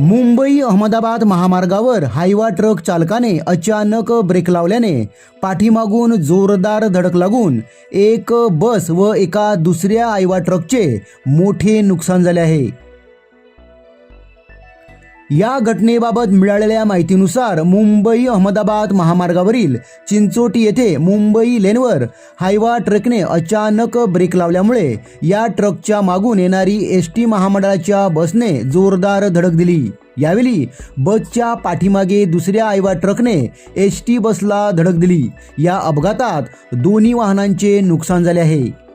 मुंबई अहमदाबाद महामार्गावर Hyva truck चालकाने अचानक ब्रेक लावल्याने पाठीमागून जोरदार धडक लागून एक बस व एका दुसऱ्या आयवा ट्रकचे मोठे नुकसान झाले आहे. या घटनेबाबत मिळालेल्या माहितीनुसार मुंबई अहमदाबाद महामार्गावरील चिंचोटी येथे मुंबई लेनवर हायवा ट्रकने अचानक ब्रेक लावल्यामुळे या ट्रकच्या मागून येणारी एस टी महामंडळाच्या बसने जोरदार धडक दिली. यावेळी बसच्या पाठीमागे दुसऱ्या आयवा ट्रकने एस टी बसला धडक दिली. या अपघातात दोन्ही वाहनांचे नुकसान झाले आहे.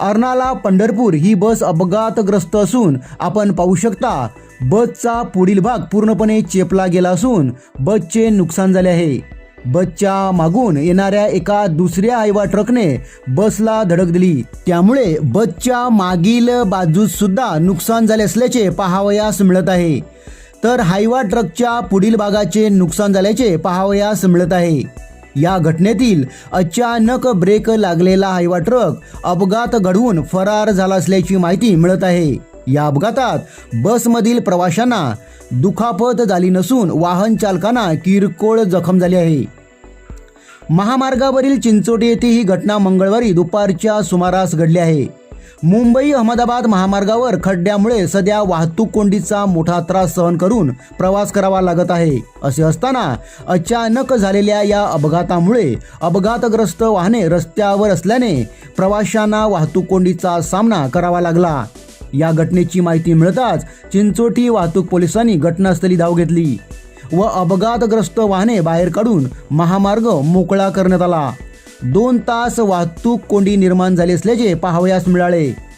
अर्नाला पंढरपूर ही बस अपघातग्रस्त असून आपण पाहू शकता बसचा पुढील भाग पूर्णपणे चेपला गेला असून बसचे नुकसान झाले आहे. बसच्या मागून येणाऱ्या एका दुसऱ्या आयवा ट्रकने बसला धडक दिली. त्यामुळे बसच्या मागील बाजूस सुद्धा नुकसान झाले असल्याचे पाहावयास मिळत आहे. तर हायवा ट्रकच्या पुढील भागाचे नुकसान झाल्याचे पाहावयास मिळत आहे. या घटनेतील अचानक ब्रेक लागलेला हायवा ट्रक अपघात घडवून फरार झाला असल्याची माहिती मिळत आहे. या अपघातात बसमधील प्रवाशांना दुखापत झाली नसून वाहन चालकांना किरकोळ जखम झाली आहे. महामार्गावरील चिंचोटी येथे ही घटना मंगळवारी दुपारच्या सुमारास घडली आहे. मुंबई अहमदाबाद महामार्गावर खड्ड्यामुळे सध्या वाहतूक कोंडीचा मोठा त्रास सहन करून प्रवास करावा लागत आहे. असे असताना अचानक झालेल्या या अपघातामुळे अपघातग्रस्त वाहने रस्त्यावर असल्याने प्रवाशांना वाहतूक कोंडीचा सामना करावा लागला. या घटनेची माहिती मिळताच चिंचोटी वाहतूक पोलिसांनी घटनास्थळी धाव घेतली व अपघातग्रस्त वाहने बाहेर काढून महामार्ग मोकळा करण्यात आला. दोन तास वाहतूक कोंडी निर्माण झाली असल्याचे पाहावयास मिळाले.